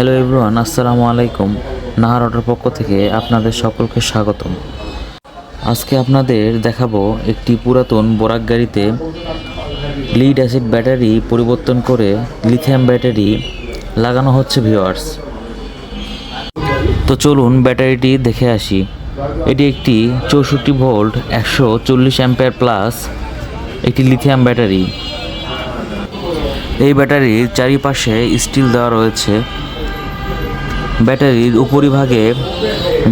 Hello everyone আসসালামু আলাইকুম। নাহার অটোর পক্ষ থেকে আপনাদের সকলকে স্বাগতম। আজকে আপনাদের দেখাবো একটি পুরাতন বোরাক গাড়িতে লিড অ্যাসিড ব্যাটারি পরিবর্তন করে লিথিয়াম ব্যাটারি লাগানো হচ্ছে ভিওয়ার্স তো চলুন ব্যাটারিটি দেখে আসি। এটি একটি চৌষট্টি ভোল্ট একশো চল্লিশ অ্যাম্পেয়ার প্লাস একটি লিথিয়াম ব্যাটারি এই ব্যাটারির চারিপাশে স্টিল দেওয়া রয়েছে। ব্যাটারির উপরিভাগে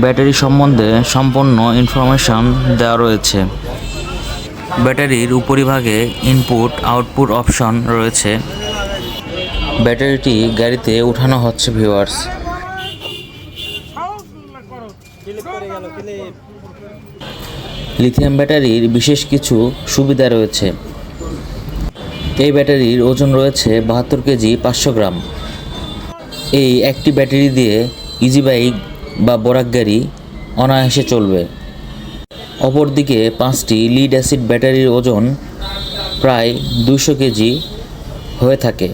ব্যাটারি সম্বন্ধে সম্পূর্ণ ইনফরমেশন দেওয়া রয়েছে। ব্যাটারির উপরিভাগে ইনপুট আউটপুট অপশন রয়েছে। ব্যাটারিটি গাড়িতে উঠানো হচ্ছে ভিউয়ার্স লিথিয়াম ব্যাটারির বিশেষ কিছু সুবিধা রয়েছে। এই ব্যাটারির ওজন রয়েছে বাহাত্তর কেজি পাঁচশো গ্রাম। এই একটি ব্যাটারি দিয়ে ইজি বাইক বা বরাক গাড়ি অনায়াসে চলবে। অপরদিকে পাঁচটি লিড অ্যাসিড ব্যাটারির ওজন প্রায় দুশো কেজি হয়ে থাকে।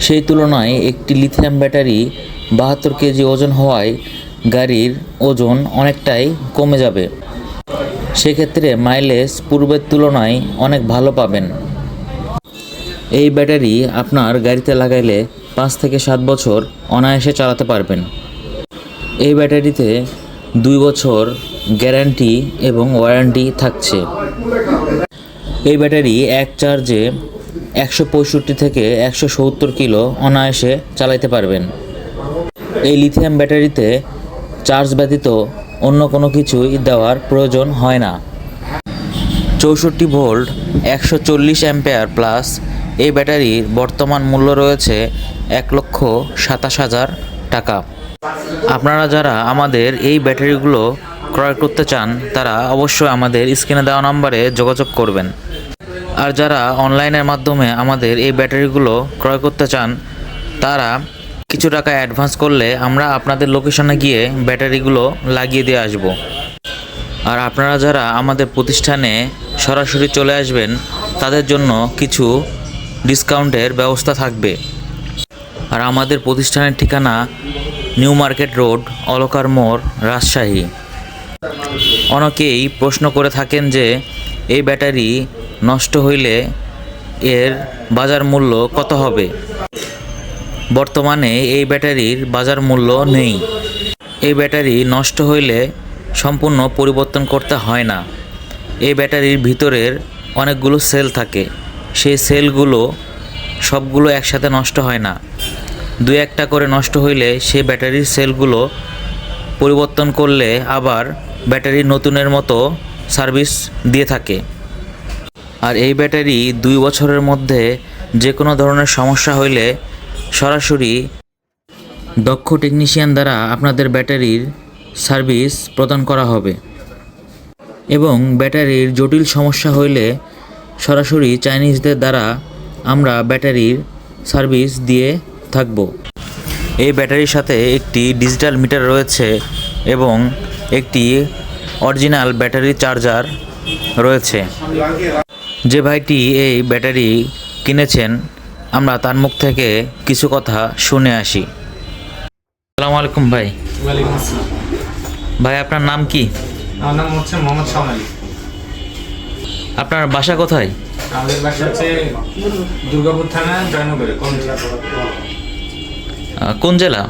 সেই তুলনায় একটি লিথিয়াম ব্যাটারি বাহাত্তর কেজি ওজন হওয়ায় গাড়ির ওজন অনেকটাই কমে যাবে। সেক্ষেত্রে মাইলেজ পূর্বের তুলনায় অনেক ভালো পাবেন। এই ব্যাটারি আপনার গাড়িতে লাগাইলে পাঁচ থেকে সাত বছর অনায়াসে চালাতে পারবেন। এই ব্যাটারিতে দুই বছর গ্যারান্টি এবং ওয়ারেন্টি থাকছে। এই ব্যাটারি এক চার্জে একশো পঁয়ষট্টি থেকে একশো সত্তর কিলো অনায়াসে চালাতে পারবেন। এই লিথিয়াম ব্যাটারিতে চার্জ ব্যতীত অন্য কোনো কিছুই দেওয়ার প্রয়োজন হয় না। চৌষট্টি ভোল্ট, একশো চল্লিশ অ্যাম্পেয়ার প্লাস এই ব্যাটারির বর্তমান মূল্য রয়েছে এক লক্ষ সাতাশ হাজার টাকা। আপনারা যারা আমাদের এই ব্যাটারিগুলো ক্রয় করতে চান, তারা অবশ্যই আমাদের স্ক্রিনে দেওয়া নাম্বারে যোগাযোগ করবেন। আর যারা অনলাইনের মাধ্যমে আমাদের এই ব্যাটারিগুলো ক্রয় করতে চান, তারা কিছু টাকা অ্যাডভান্স করলে আমরা আপনাদের লোকেশনে গিয়ে ব্যাটারিগুলো লাগিয়ে দিয়ে আসব। আর আপনারা যারা আমাদের প্রতিষ্ঠানে সরাসরি চলে আসবেন, তাদের জন্য কিছু ডিসকাউন্টের ব্যবস্থা থাকবে। আর আমাদের প্রতিষ্ঠানের ঠিকানা নিউ মার্কেট রোড, অলকার মোড়, রাজশাহী। অনেকেই প্রশ্ন করে থাকেন যে, এই ব্যাটারি নষ্ট হইলে এর বাজার মূল্য কত হবে? বর্তমানে এই ব্যাটারির বাজার মূল্য নেই। এই ব্যাটারি নষ্ট হইলে সম্পূর্ণ পরিবর্তন করতে হয় না। এই ব্যাটারির ভিতরের অনেকগুলো সেল থাকে। সেই সেলগুলো সবগুলো একসাথে নষ্ট হয় না। দু একটা করে নষ্ট হইলে সেই ব্যাটারির সেলগুলো পরিবর্তন করলে আবার ব্যাটারি নতুনের মতো সার্ভিস দিয়ে থাকে। আর এই ব্যাটারি দুই বছরের মধ্যে যে কোনো ধরনের সমস্যা হইলে সরাসরি দক্ষ টেকনিশিয়ান দ্বারা আপনাদের ব্যাটারির সার্ভিস প্রদান করা হবে। এবং ব্যাটারির জটিল সমস্যা হইলে সরাসরি চাইনিজদের দ্বারা আমরা ব্যাটারির সার্ভিস দিয়ে থাকব। এই ব্যাটারির সাথে একটি ডিজিটাল মিটার রয়েছে এবং একটি অরিজিনাল ব্যাটারি চার্জার রয়েছে। যে ভাইটি এই ব্যাটারি কিনেছেন আমরা তার মুখ থেকে কিছু কথা শুনে আসি। আসসালামু আলাইকুম ভাই। ভাই আপনার নাম কি? আমার নাম হচ্ছে মোহাম্মদ শামালি আপনার বাসা কোথায়? আমাদের বাসা হচ্ছে দুর্গাপুর থানা জয়নগরে কোন কোন জেলা?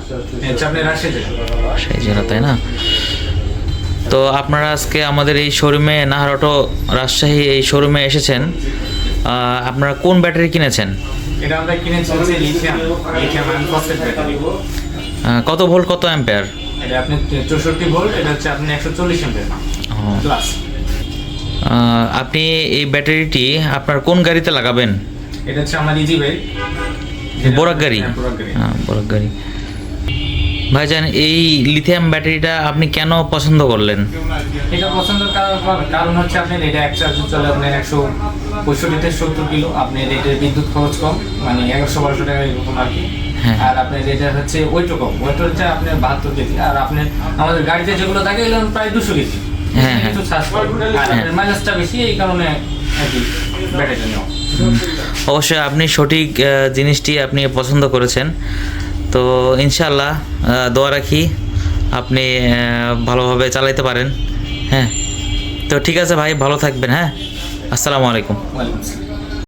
রাজশাহী জেলা। তাই না? তো আপনারা আজকে আমাদের এই শোরুমে নাহার অটো রাজশাহী এই শোরুমে এসেছেন। আপনারা কোন ব্যাটারি কিনেছেন? এটা আমরা কিনেছি হচ্ছে lithium lithium ion phosphate battery কত ভোল্ট কত অ্যাম্পেয়ার? এটা আপনি চৌষট্টি ভোল্ট এটা হচ্ছে আপনি একশো চল্লিশ এম্পের প্লাস আপনি এই ব্যাটারিটি আপনার কোন গাড়িতে লাগাবেন? এটা হচ্ছে আমার ইজি বাইক বোরাক গাড়ি? হ্যাঁ, বোরাক গাড়ি। হ্যাঁ বোরাক গাড়ি। ভাইজান এই লিথিয়াম ব্যাটারিটা আপনি কেন পছন্দ করলেন? এটা পছন্দের কারণ কারণ হচ্ছে আপনার এটা এক চার্জ চলে আপনার একশো পঁয়ষট্টি থেকে সত্তর কিলো। আপনার এটার বিদ্যুৎ খরচ কম মানে এগারোশো বারোশো টাকা এরকম আর কি। হ্যাঁ। আর আপনার এটা হচ্ছে ওয়েটও কম। ওয়েট হচ্ছে আপনার বাহাত্তর কেজি। আর আপনার আমাদের গাড়িতে যেগুলো থাকে এগুলো প্রায় দুশো কেজি। হ্যাঁ, হ্যাঁ। একটু ছাড় পায়। আর আপনার মাইলেজটা বেশি এই কারণে আর কি ব্যাটারিটা নেওয়া অবশ্যই আপনি সঠিক জিনিসটি আপনি পছন্দ করেছেন। তো ইনশাল্লাহ দোয়া রাখি আপনি ভালোভাবে চালাইতে পারেন। হ্যাঁ। তো ঠিক আছে ভাই ভালো থাকবেন হ্যাঁ। আসসালামু আলাইকুম। ওয়ালাইকুম আসসালাম।